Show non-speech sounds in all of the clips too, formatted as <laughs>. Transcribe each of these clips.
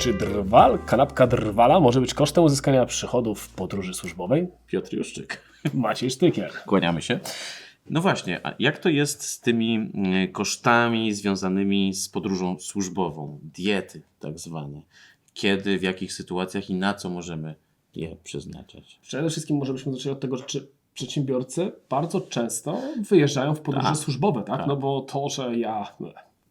Czy drwal, kanapka drwala może być kosztem uzyskania przychodów w podróży służbowej? Piotr Juszczyk. <laughs> Maciej Sztykiel. Kłaniamy się. No właśnie, a jak to jest z tymi mm, kosztami związanymi z podróżą służbową, diety tak zwane? Kiedy, w jakich sytuacjach i na co możemy je przeznaczać? Przede wszystkim może byśmy zaczęli od tego, czy przedsiębiorcy bardzo często wyjeżdżają w podróże Tak. służbowe, tak? Tak. No bo to, że ja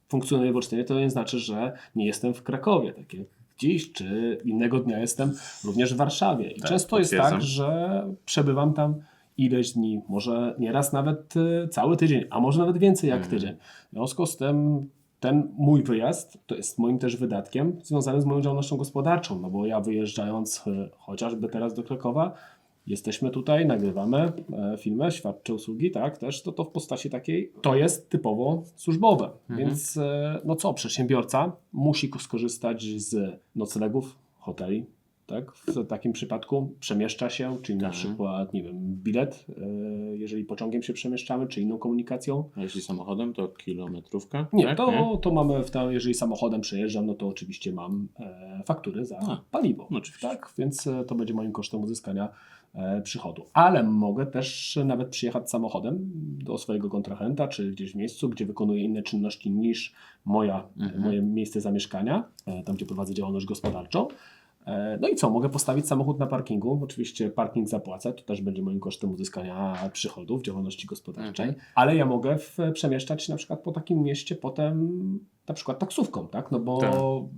funkcjonuję w Olsztynie, to nie znaczy, że nie jestem w Krakowie, tak jak dziś, czy innego dnia jestem również w Warszawie. I Tak, często jest tak, że przebywam tam ileś dni, może nieraz nawet e, cały tydzień, a może nawet więcej jak Mhm. tydzień. W związku z tym ten mój wyjazd to jest moim też wydatkiem związanym z moją działalnością gospodarczą, no bo ja wyjeżdżając e, chociażby teraz do Krakowa, jesteśmy tutaj, nagrywamy e, filmy, świadczę usługi, tak, też to, to w postaci takiej, to jest typowo służbowe, więc e, no co, przedsiębiorca musi skorzystać z noclegów, hoteli, tak, w takim przypadku przemieszcza się, czyli na Tak. przykład, nie wiem, bilet, e, jeżeli pociągiem się przemieszczamy, czy inną komunikacją, A jeśli samochodem, to kilometrówka? nie, tak? to, to mamy, w tam, jeżeli samochodem przejeżdżam, no to oczywiście mam e, faktury za A, paliwo. oczywiście. Tak, więc e, to będzie moim kosztem uzyskania e, przychodu. Ale mogę też nawet przyjechać samochodem do swojego kontrahenta, czy gdzieś w miejscu, gdzie wykonuję inne czynności niż moja, Mhm. moje miejsce zamieszkania, e, tam gdzie prowadzę działalność gospodarczą. E, No i co, mogę postawić samochód na parkingu. Oczywiście parking zapłacę, to też będzie moim kosztem uzyskania przychodów działalności gospodarczej, Mhm. ale ja mogę w, przemieszczać na przykład po takim mieście potem na przykład taksówką, tak? No bo Tak.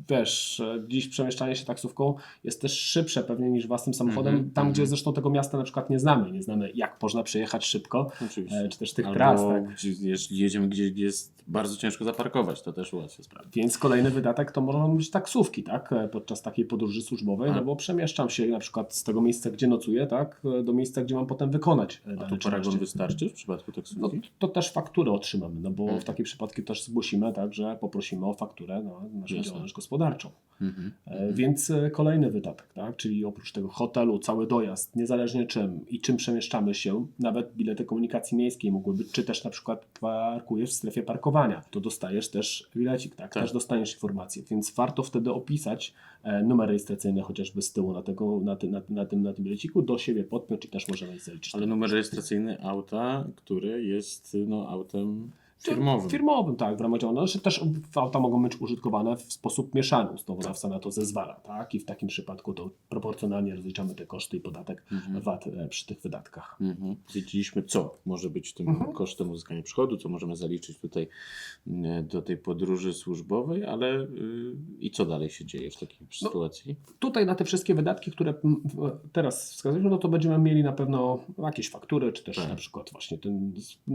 wiesz, e, dziś przemieszczanie się taksówką jest też szybsze pewnie niż własnym samochodem, Mhm, tam gdzie mhm. zresztą tego miasta na przykład nie znamy, nie znamy jak można przejechać szybko, Oczywiście. e, czy też tych Albo tras, tak? jeśli jedziemy gdzieś, gdzie jest bardzo ciężko zaparkować, to też ułatwia sprawę. Więc kolejny wydatek to mogą być taksówki, tak? E, Podczas takiej podróży służbowej, A. no bo przemieszczam się na przykład z tego miejsca, gdzie nocuję, tak? Do miejsca, gdzie mam potem wykonać A tu paragon wystarczy w przypadku No, taksówki? to też fakturę otrzymamy, no bo Mhm. w takiej przypadku też zgłosimy, tak, że poprosimy o fakturę na naszą Jasne. działalność gospodarczą. Mhm. E, Więc e, kolejny wydatek, tak? czyli oprócz tego hotelu, cały dojazd, niezależnie czym i czym przemieszczamy się, nawet bilety komunikacji miejskiej mogły być, czy też na przykład parkujesz w strefie parkowania, to dostajesz też bilecik, tak? Tak. też dostaniesz informację, więc warto wtedy opisać e, numer rejestracyjny chociażby z tyłu na, tego, na, tym, na, na, tym, na tym bileciku, do siebie podpiąć i też możemy zaliczyć. Ale numer rejestracyjny auta, który jest no, autem firmowym. Firmowym, tak, w ramach działalności. Też auta mogą być użytkowane w sposób mieszany. Ustawodawca na to zezwala, tak? I w takim przypadku to proporcjonalnie rozliczamy te koszty i podatek Mhm. VAT e, przy tych wydatkach. Mhm. Wiedzieliśmy, co może być tym Mhm. kosztem uzyskania przychodu, co możemy zaliczyć tutaj e, do tej podróży służbowej, ale y, i co dalej się dzieje w takiej No, sytuacji? Tutaj na te wszystkie wydatki, które mm, teraz wskazujemy, no to będziemy mieli na pewno jakieś faktury, czy też Tak. na przykład właśnie ten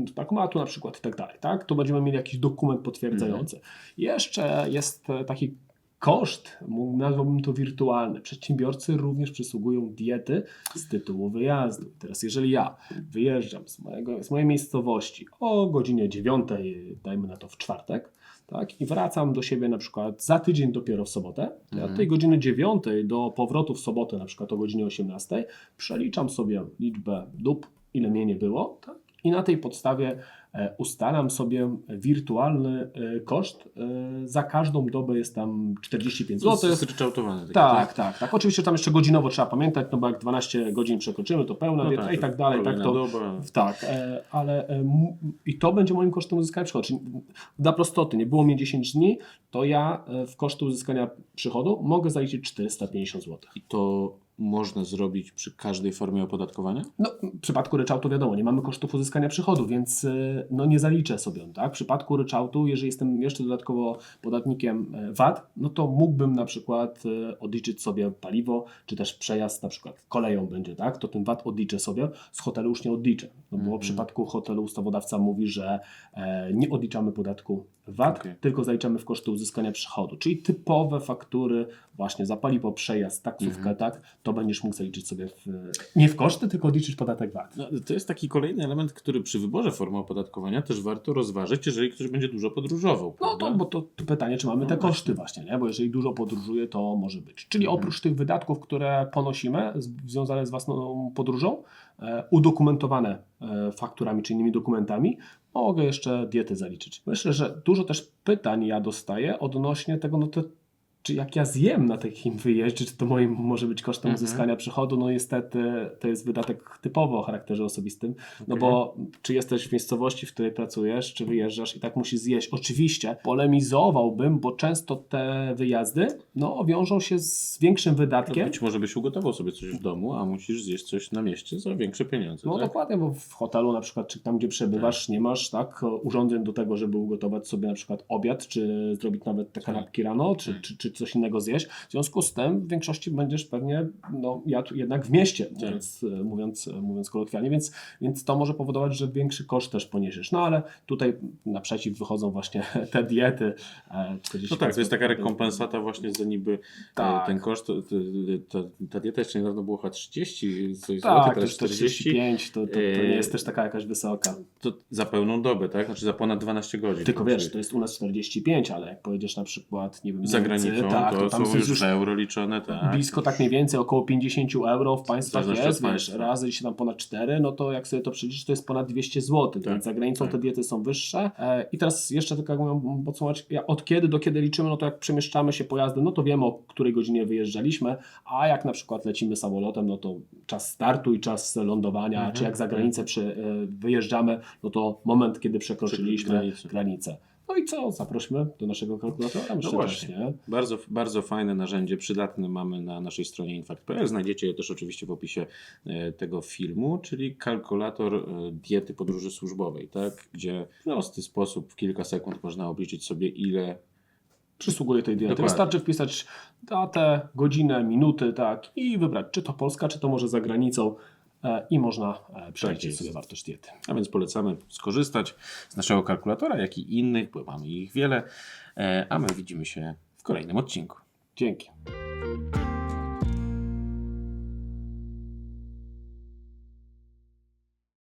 z bankomatu na przykład i tak dalej, tak? Tu będziemy mieli jakiś dokument potwierdzający. Jeszcze jest e, taki koszt, nazwałbym to wirtualny. Przedsiębiorcy również przysługują diety z tytułu wyjazdu. Teraz jeżeli ja wyjeżdżam z, mojego, z mojej miejscowości o godzinie 9, dajmy na to w czwartek, tak, i wracam do siebie na przykład za tydzień dopiero w sobotę, ja Mhm. od tej godziny 9 do powrotu w sobotę na przykład o godzinie 18 przeliczam sobie liczbę dób, ile mnie nie było, tak? I na tej podstawie e, ustalam sobie wirtualny e, koszt. E, za każdą dobę jest tam 45 To zł. jest ryczałtowane. takie, Tak, tak, tak. Oczywiście tam jeszcze godzinowo trzeba pamiętać, no bo jak 12 godzin przekroczymy, to pełna No tak, i tak dalej. Tak, to, tak, ale i to będzie moim kosztem uzyskania przychodu. Czyli dla prostoty, nie było mnie 10 dni, to ja w koszty uzyskania przychodu mogę zaliczyć 450 zł. I to można zrobić przy każdej formie opodatkowania? No, w przypadku ryczałtu wiadomo, nie mamy kosztów uzyskania przychodu, więc e, no, nie zaliczę sobie. Tak? W przypadku ryczałtu, jeżeli jestem jeszcze dodatkowo podatnikiem e, VAT, no to mógłbym na przykład e, odliczyć sobie paliwo, czy też przejazd na przykład koleją będzie, tak? to ten VAT odliczę sobie, z hotelu już nie odliczę. No bo Mhm. w przypadku hotelu ustawodawca mówi, że nie odliczamy podatku VAT, Okej. tylko zaliczamy w koszty uzyskania przychodu. Czyli typowe faktury właśnie za paliwo, przejazd, taksówkę, Mhm. tak, to będziesz mógł zaliczyć sobie w, nie w koszty, tylko odliczyć podatek VAT. No, to jest taki kolejny element, który przy wyborze formy opodatkowania też warto rozważyć, jeżeli ktoś będzie dużo podróżował. No to, bo to, to pytanie, czy mamy No te właśnie. koszty właśnie, nie? bo jeżeli dużo podróżuje, to może być. Czyli Mhm. oprócz tych wydatków, które ponosimy z, związane z własną podróżą, e, udokumentowane e, fakturami czy innymi dokumentami, mogę jeszcze dietę zaliczyć. Myślę, że dużo też pytań ja dostaję odnośnie tego, no to czy jak ja zjem na takim wyjeździe, czy to moim może być kosztem Mhm. uzyskania przychodu, no niestety to jest wydatek typowo o charakterze osobistym, no Okej. bo czy jesteś w miejscowości, w której pracujesz, czy wyjeżdżasz i tak musisz zjeść. Oczywiście polemizowałbym, bo często te wyjazdy no, wiążą się z większym wydatkiem. Być może byś ugotował sobie coś w domu, a musisz zjeść coś na mieście za większe pieniądze. No tak? dokładnie, bo w hotelu na przykład, czy tam gdzie przebywasz, nie masz tak urządzeń do tego, żeby ugotować sobie na przykład obiad, czy zrobić nawet te Tak. kanapki rano, czy, czy, czy coś innego zjeść. W związku z tym w większości będziesz pewnie no, jadł jednak w mieście, Tak. mówiąc, mówiąc, mówiąc kolokwialnie, więc, więc to może powodować, że większy koszt też poniesiesz. No ale tutaj naprzeciw wychodzą właśnie <laughs> te diety. e, 40 No tak, to jest taka rekompensata właśnie za niby Tak. e, ten koszt. To, to, ta dieta jeszcze niedawno była chyba 30 coś Tak, złotych, to teraz jest 40. 45, to, to, to E, nie jest też taka jakaś wysoka. To za pełną dobę, tak? Znaczy za ponad 12 godzin. Tylko wiesz, to jest u nas 45, ale jak pojedziesz na przykład, nie wiem, Za Niemcy, granicą tak, to, to tam są już już euro liczone, tak. blisko tak mniej więcej około 50 euro w państwach jest, od wiesz, razy się tam ponad 4, no to jak sobie to przeliczysz, to jest ponad 200 zł, Tak, więc za granicą tak. te diety są wyższe. E, I teraz jeszcze tylko jak mówię, podsumować, od kiedy do kiedy liczymy, no to jak przemieszczamy się pojazdem, no to wiemy o której godzinie wyjeżdżaliśmy, a jak na przykład lecimy samolotem, no to czas startu i czas lądowania, Mhm, czy jak za granicę przy, e, wyjeżdżamy, no to moment, kiedy przekroczyliśmy granicę. granicę. No i co? Zaprośmy do naszego kalkulatora. Myślę, No właśnie. nie. Bardzo, bardzo fajne narzędzie, przydatne mamy na naszej stronie infakt.pl. Znajdziecie je też oczywiście w opisie e, tego filmu, czyli kalkulator e, diety podróży służbowej, tak? gdzie w prosty sposób, w kilka sekund można obliczyć sobie ile przysługuje tej diety. Dokładnie. Wystarczy wpisać datę, godzinę, minuty, tak, i wybrać, czy to Polska, czy to może za granicą i można e, przeliczyć jest. sobie wartość diety. A więc polecamy skorzystać z naszego kalkulatora, jak i innych, bo mamy ich wiele. E, A my widzimy się w kolejnym odcinku. Dzięki.